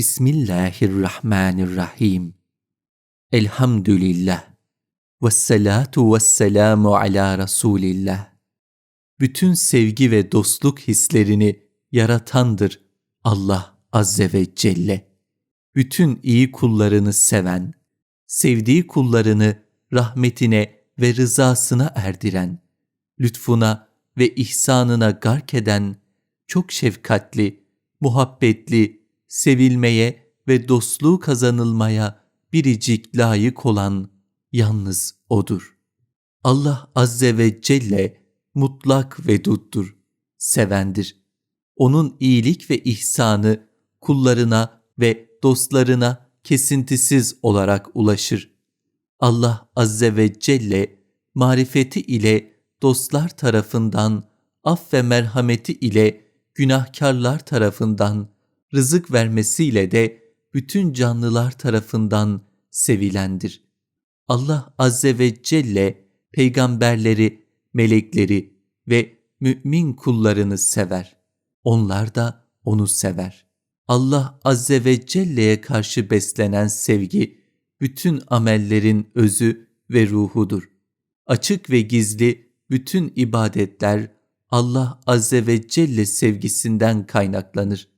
Bismillahirrahmanirrahim. Elhamdülillah. Vessalatu vesselamu ala Resulillah. Bütün sevgi ve dostluk hislerini yaratandır Allah Azze ve Celle. Bütün iyi kullarını seven, sevdiği kullarını rahmetine ve rızasına erdiren, lütfuna ve ihsanına gark eden, çok şefkatli, muhabbetli, sevilmeye ve dostluğu kazanılmaya biricik layık olan yalnız O'dur. Allah Azze ve Celle mutlak veduttur, sevendir. Onun iyilik ve ihsanı kullarına ve dostlarına kesintisiz olarak ulaşır. Allah Azze ve Celle marifeti ile dostlar tarafından, af ve merhameti ile günahkarlar tarafından, rızık vermesiyle de bütün canlılar tarafından sevilendir. Allah Azze ve Celle peygamberleri, melekleri ve mümin kullarını sever. Onlar da onu sever. Allah Azze ve Celle'ye karşı beslenen sevgi, bütün amellerin özü ve ruhudur. Açık ve gizli bütün ibadetler Allah Azze ve Celle sevgisinden kaynaklanır.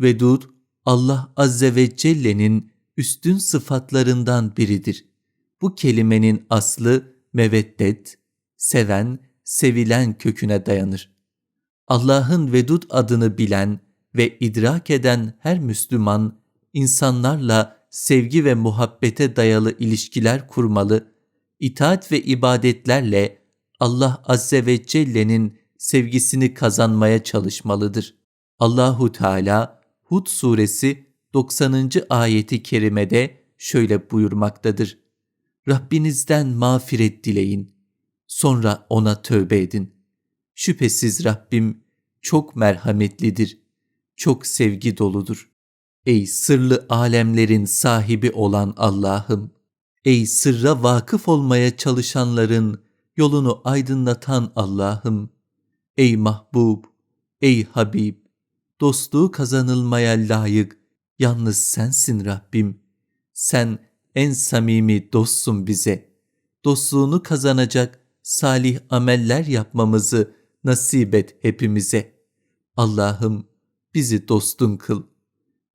Vedud, Allah Azze ve Celle'nin üstün sıfatlarından biridir. Bu kelimenin aslı meveddet, seven, sevilen köküne dayanır. Allah'ın Vedud adını bilen ve idrak eden her Müslüman, insanlarla sevgi ve muhabbete dayalı ilişkiler kurmalı, itaat ve ibadetlerle Allah Azze ve Celle'nin sevgisini kazanmaya çalışmalıdır. Allahu Teala Hud suresi 90. ayeti kerimede şöyle buyurmaktadır. Rabbinizden mağfiret dileyin. Sonra ona tövbe edin. Şüphesiz Rabbim çok merhametlidir, çok sevgi doludur. Ey sırlı alemlerin sahibi olan Allah'ım! Ey sırra vakıf olmaya çalışanların yolunu aydınlatan Allah'ım! Ey mahbub, ey Habib! Dostluğu kazanılmaya layık yalnız sensin Rabbim. Sen en samimi dostsun bize. Dostluğunu kazanacak salih ameller yapmamızı nasip et hepimize. Allah'ım bizi dostun kıl.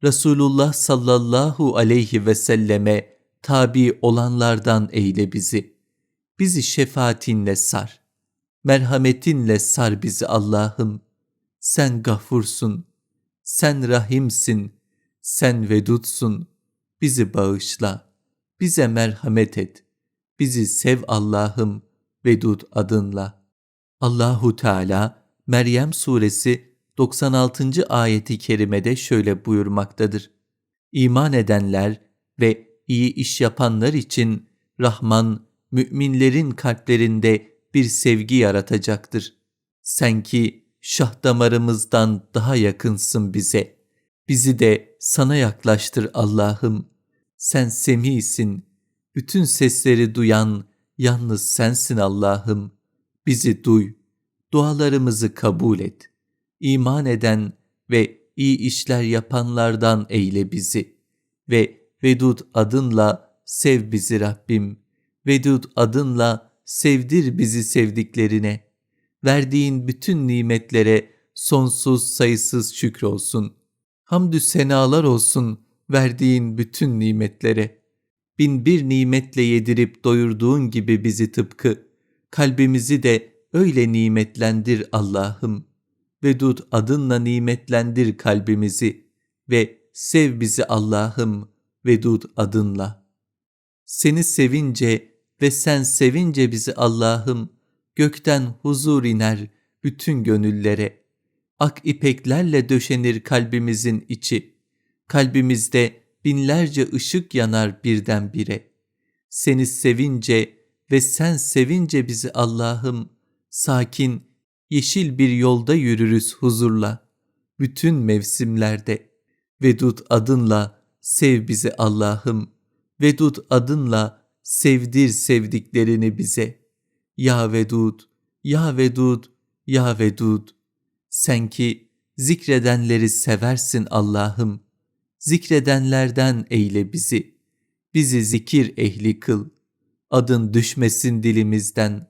Resulullah sallallahu aleyhi ve selleme tabi olanlardan eyle bizi. Bizi şefaatinle sar. Merhametinle sar bizi Allah'ım. Sen gafursun, sen rahimsin, sen vedutsun. Bizi bağışla, bize merhamet et. Bizi sev Allah'ım, vedud adınla. Allahu Teala Meryem suresi 96. ayeti kerimede şöyle buyurmaktadır. İman edenler ve iyi iş yapanlar için Rahman müminlerin kalplerinde bir sevgi yaratacaktır. Sen ki şah damarımızdan daha yakınsın bize. Bizi de sana yaklaştır Allah'ım. Sen semisin, bütün sesleri duyan yalnız sensin Allah'ım. Bizi duy, dualarımızı kabul et. İman eden ve iyi işler yapanlardan eyle bizi ve Vedud adınla sev bizi Rabbim. Vedud adınla sevdir bizi sevdiklerine. Verdiğin bütün nimetlere sonsuz sayısız şükür olsun. Hamdü senalar olsun verdiğin bütün nimetlere. Bin bir nimetle yedirip doyurduğun gibi bizi tıpkı. Kalbimizi de öyle nimetlendir Allah'ım. Vedud adınla nimetlendir kalbimizi ve sev bizi Allah'ım Vedud adınla. Seni sevince ve sen sevince bizi Allah'ım gökten huzur iner bütün gönüllere. Ak ipeklerle döşenir kalbimizin içi. Kalbimizde binlerce ışık yanar birdenbire. Seni sevince ve sen sevince bizi Allah'ım sakin, yeşil bir yolda yürürüz huzurla. Bütün mevsimlerde Vedud adınla sev bizi Allah'ım. Vedud adınla sevdir sevdiklerini bize. Ya Vedud, Ya Vedud, Ya Vedud. Sen ki zikredenleri seversin Allah'ım. Zikredenlerden eyle bizi. Bizi zikir ehli kıl. Adın düşmesin dilimizden.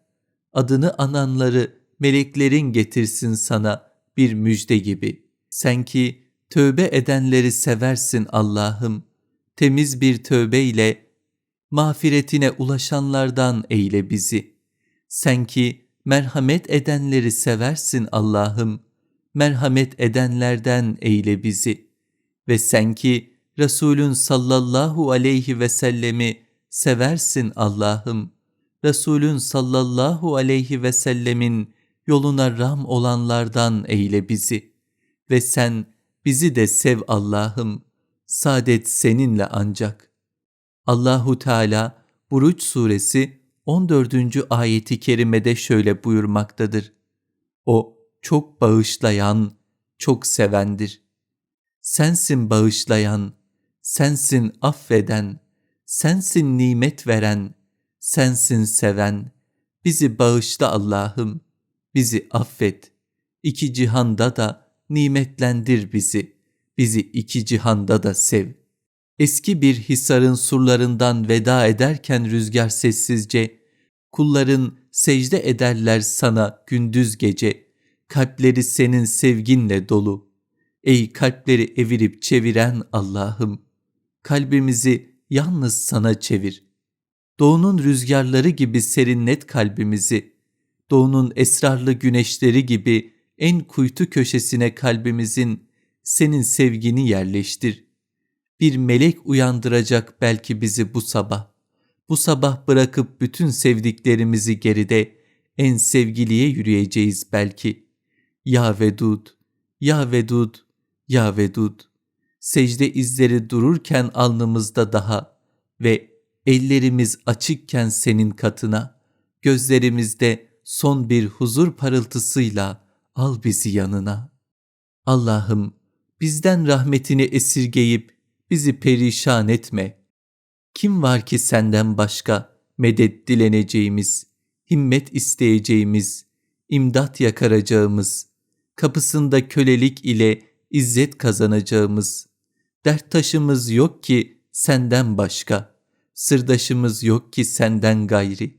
Adını ananları meleklerin getirsin sana bir müjde gibi. Sen ki tövbe edenleri seversin Allah'ım. Temiz bir tövbe ile mağfiretine ulaşanlardan eyle bizi. Sen ki merhamet edenleri seversin Allah'ım. Merhamet edenlerden eyle bizi. Ve sen ki Resulün sallallahu aleyhi ve sellemi seversin Allah'ım. Resulün sallallahu aleyhi ve sellemin yoluna ram olanlardan eyle bizi. Ve sen bizi de sev Allah'ım. Saadet seninle ancak. Allahu Teala Buruç suresi 14. ayeti kerimede şöyle buyurmaktadır. O çok bağışlayan, çok sevendir. Sensin bağışlayan, sensin affeden, sensin nimet veren, sensin seven. Bizi bağışla Allah'ım, bizi affet. İki cihanda da nimetlendir bizi, bizi iki cihanda da sev.'' Eski bir hisarın surlarından veda ederken rüzgar sessizce, kulların secde ederler sana gündüz gece, kalpleri senin sevginle dolu. Ey kalpleri evirip çeviren Allah'ım, kalbimizi yalnız sana çevir. Doğunun rüzgarları gibi serinlet kalbimizi, doğunun esrarlı güneşleri gibi en kuytu köşesine kalbimizin senin sevgini yerleştir.'' Bir melek uyandıracak belki bizi bu sabah. Bu sabah bırakıp bütün sevdiklerimizi geride en sevgiliye yürüyeceğiz belki. Ya Vedud, Ya Vedud, Ya Vedud. Secde izleri dururken alnımızda daha ve ellerimiz açıkken senin katına, gözlerimizde son bir huzur parıltısıyla al bizi yanına. Allah'ım bizden rahmetini esirgeyip bizi perişan etme. Kim var ki senden başka medet dileneceğimiz, himmet isteyeceğimiz, imdat yakaracağımız, kapısında kölelik ile izzet kazanacağımız, dert taşımız yok ki senden başka, sırdaşımız yok ki senden gayri.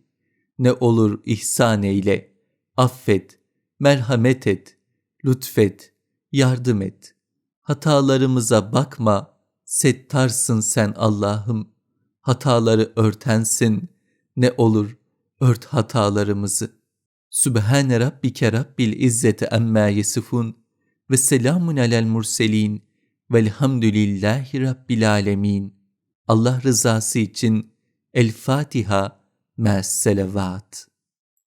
Ne olur ihsan eyle, affet, merhamet et, lütfet, yardım et. Hatalarımıza bakma, Settarsın sen Allah'ım, hataları örtensin, ne olur ört hatalarımızı. Sübhane Rabbike Rabbil İzzeti Emmâ Yesifun ve selamun alel murselin velhamdülillahi Rabbil Alemin. Allah rızası için El Fatiha, Mes Selavat.